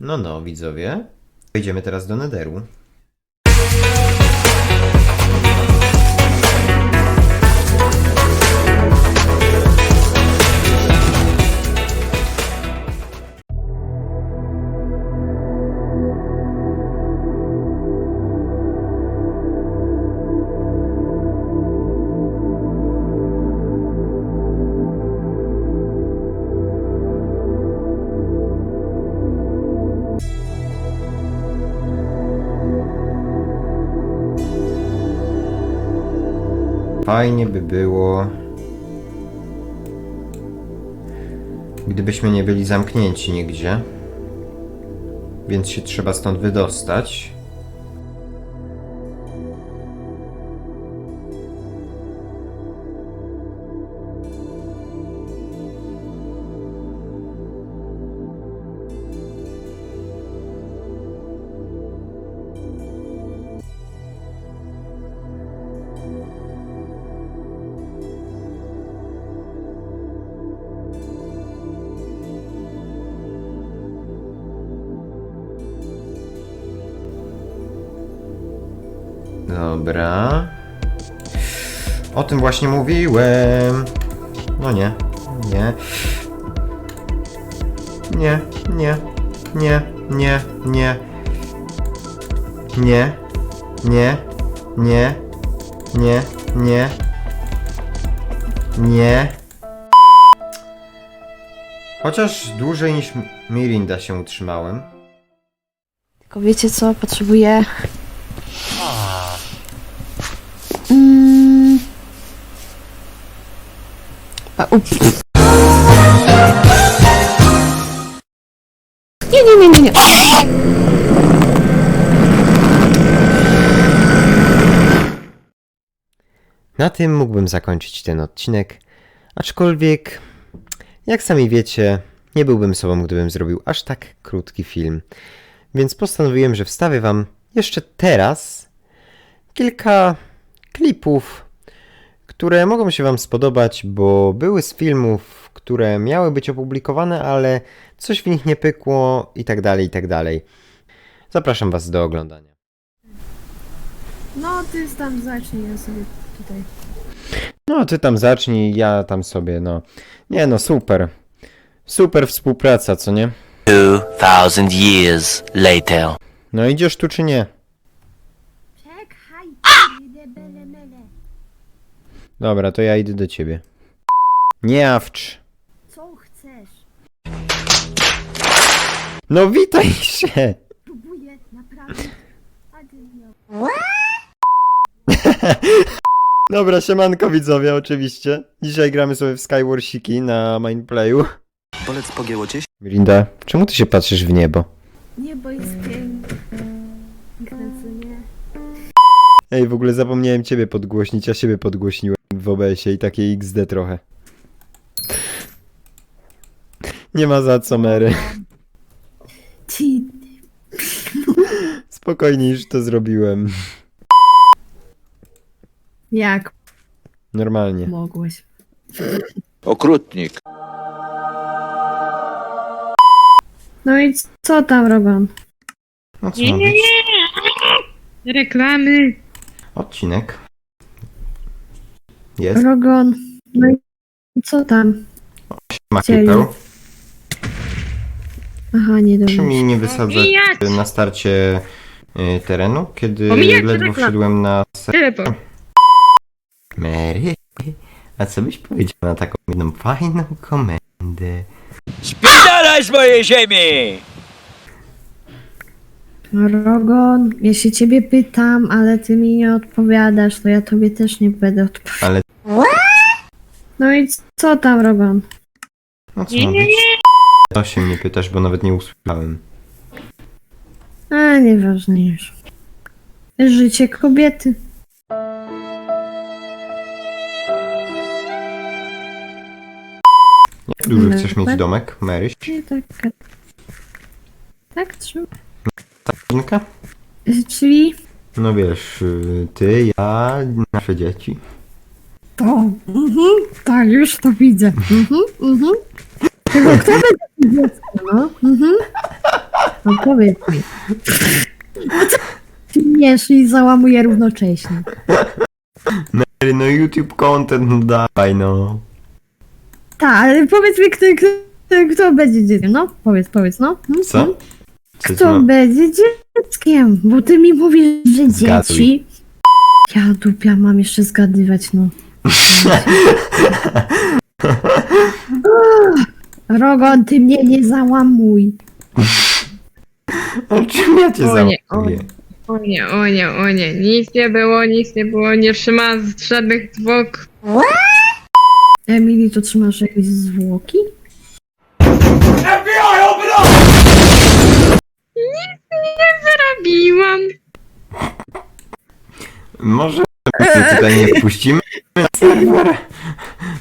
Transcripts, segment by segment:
No, no, widzowie. Wejdziemy teraz do Nederu. Fajnie by było, gdybyśmy nie byli zamknięci nigdzie. Więc się trzeba stąd wydostać. Dobra. O tym właśnie mówiłem. No nie, nie. Nie, nie, nie, nie, nie. Nie, nie, nie, nie, nie. Nie. Chociaż dłużej niż Mirinda się utrzymałem. Tylko wiecie co? Potrzebuję. A. Nie, nie, nie, nie, nie. Na tym mógłbym zakończyć ten odcinek, aczkolwiek, jak sami wiecie, nie byłbym sobą, gdybym zrobił aż tak krótki film. Więc postanowiłem, że wstawię Wam jeszcze teraz kilka klipów, które mogą się Wam spodobać, bo były z filmów, które miały być opublikowane, ale coś w nich nie pykło i tak dalej, i tak dalej. Zapraszam Was do oglądania. No, ty tam zacznij, ja sobie tutaj. No, ty tam zacznij, ja tam sobie, no. Nie no, super. Super współpraca, co nie? 2,000 years later. No idziesz tu czy nie? Czekaj, idę bele mele. Dobra, to ja idę do ciebie. Nie awcz. Co chcesz? No witaj się! Próbuję, naprawdę. Adynia. Dobra, siemanko widzowie, oczywiście. Dzisiaj gramy sobie w Skywarsiki na Mindplayu. Bolec pogięło cię? Mirinda, czemu ty się patrzysz w niebo? Niebo jest piękne, co nie? Ej, w ogóle zapomniałem ciebie podgłośnić, a siebie podgłośniłem w OBS-ie i takie XD trochę. Nie ma za co, Mary. Ci, Spokojnie już to zrobiłem. jak Normalnie. mogłeś? Okrutnik. No i co tam robią? No co ma być? Reklamy. Odcinek. Jest. Rogon. No i co tam? Ma Chcieli. creeper. Aha, nie Proszę dobrze. mi nie wysadzać Omijać. na starcie y, terenu, kiedy Omijać ledwo reklam. wszedłem na ser... Teleport. Mary, a co byś powiedział na taką jedną fajną komendę? Spierdalaj z mojej ziemi! Rogon, ja się ciebie pytam, ale ty mi nie odpowiadasz, to ja tobie też nie będę odpowiadać. Ale No i co tam, Rogon? no co Nie, nie, być? To się mnie pytasz, bo nawet nie usłyszałem. A, nieważne już. Życie kobiety. Jak duży Ale- chcesz mieć domek, Maryś? Nie tak. Tak, trzeba. Inka? Czyli No wiesz, y, ty, ja, nasze dzieci. To. Mhm, tak, już to widzę. Mhm, mhm. Tylko kto będzie tym dzieckiem, no? Mhm. No powiedz mi. Śmiesz i załamuje równocześnie. Mary, no YouTube content, no dawaj, no. Tak, ale powiedz mi, kto, kto, kto będzie dzieckiem, no? Powiedz, powiedz, no. Hmm? Co? Co Kto ma- będzie dzieckiem? Bo ty mi mówisz, że Zgaduj. dzieci. Ja dupia mam jeszcze zgadywać, no. Rogon, ty mnie nie załamuj. A czym ja cię O nie, o załapuję? O nie, o nie, o nie, nic nie było, nic nie było, nie trzymałam z żadnych zwłok. Emily, to trzymasz jakieś zwłoki? Robiłam. Może my tutaj nie wpuścimy serwer? Nie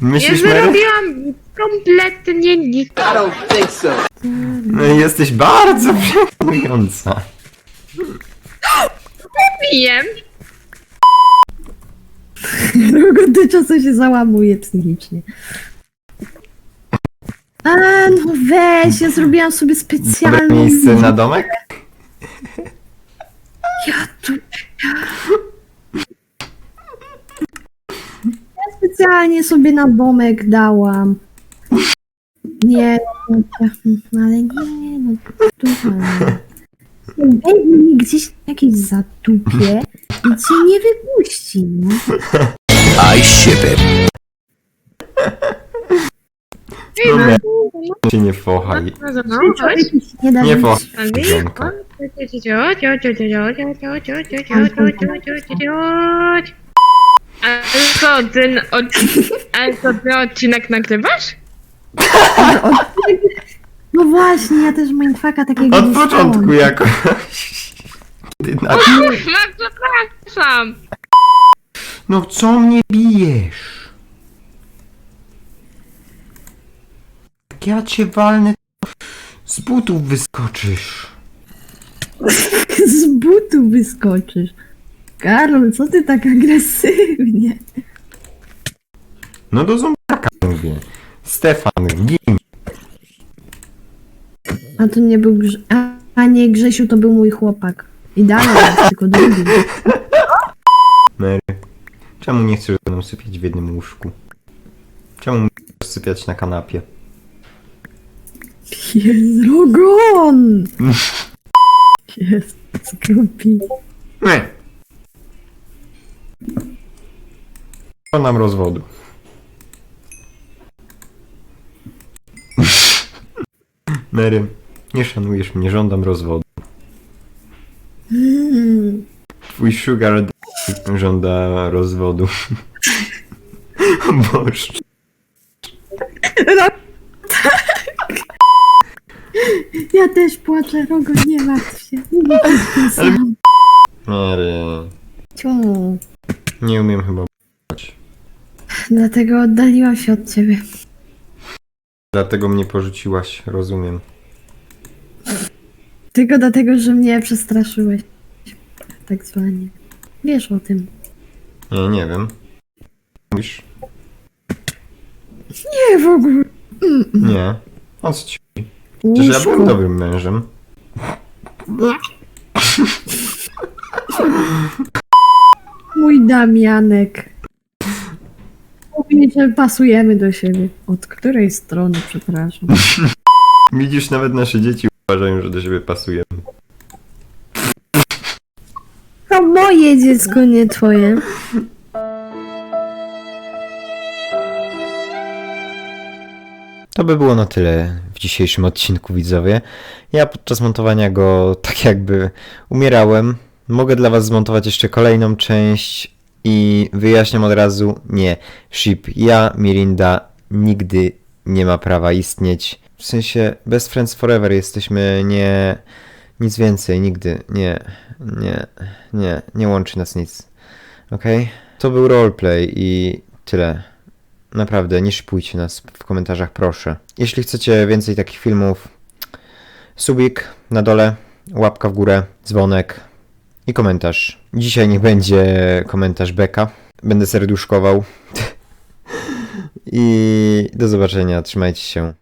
Myślisz, Mary? zrobiłam kompletnie nic. No jesteś bardzo przekonująca. Wiem. Ty czasem się załamuje psychicznie. A, no weź, ja zrobiłam sobie specjalną... miejsce na domek? Ja tu... Ja specjalnie sobie na domek dałam. Nie, no, no, ale nie, no tutaj. Weźmie mi gdzieś jakieś zatupie i cię nie wypuści, no. I ship it. No się nie fochaj. No, no, chodź. Nie da Nie rady. fochaj. Ale co, ten od... Ale co, ty odcinek nagrywasz? No właśnie, ja też mindfucka takiego Od dostałam. początku jakoś. Ty na... Kurwa, przepraszam. No co mnie bijesz? Jak ja cię walnę, to z butów wyskoczysz. Z butu wyskoczysz. Karol, co ty tak agresywnie? No do zombiaka mówię. Stefan, gin. A to nie był Grze... A, a nie, Grzesiu to był mój chłopak. Idealnie, tylko drugi. Mary, czemu nie chcesz ze mną sypiać w jednym łóżku? Czemu musisz sypiać na kanapie? Jest Rogon! Jest skrupi. Nie. Żądam rozwodu. Mary, nie szanujesz mnie, żądam rozwodu. Twój sugar żąda rozwodu. Boż. Ja też płaczę, Rogon, nie martw się. Nie sam. Mary, Ciu. nie umiem chyba. Dlatego oddaliłam się od ciebie. Dlatego mnie porzuciłaś, rozumiem. Tylko dlatego, że mnie przestraszyłeś. Tak zwanie. Wiesz o tym. Nie, nie wiem. Mówisz? Nie, w ogóle. Nie. O co ci? Przecież ja byłem dobrym mężem. Mój Damianek. Mówi, że pasujemy do siebie. Od której strony, przepraszam. Widzisz, nawet nasze dzieci uważają, że do siebie pasujemy. To moje dziecko, nie twoje. To by było na tyle w dzisiejszym odcinku, widzowie. Ja podczas montowania go tak jakby umierałem. Mogę dla Was zmontować jeszcze kolejną część i wyjaśniam od razu, nie, Ship, ja, Mirinda, nigdy nie ma prawa istnieć. W sensie, best friends forever jesteśmy nie... Nic więcej, nigdy, nie, nie, nie, nie łączy nas nic. Okej? To był roleplay i tyle. Naprawdę, nie szipujcie nas w komentarzach, proszę. Jeśli chcecie więcej takich filmów, subik na dole, łapka w górę, dzwonek i komentarz. Dzisiaj nie będzie komentarz beka. Będę serduszkował. I do zobaczenia, trzymajcie się.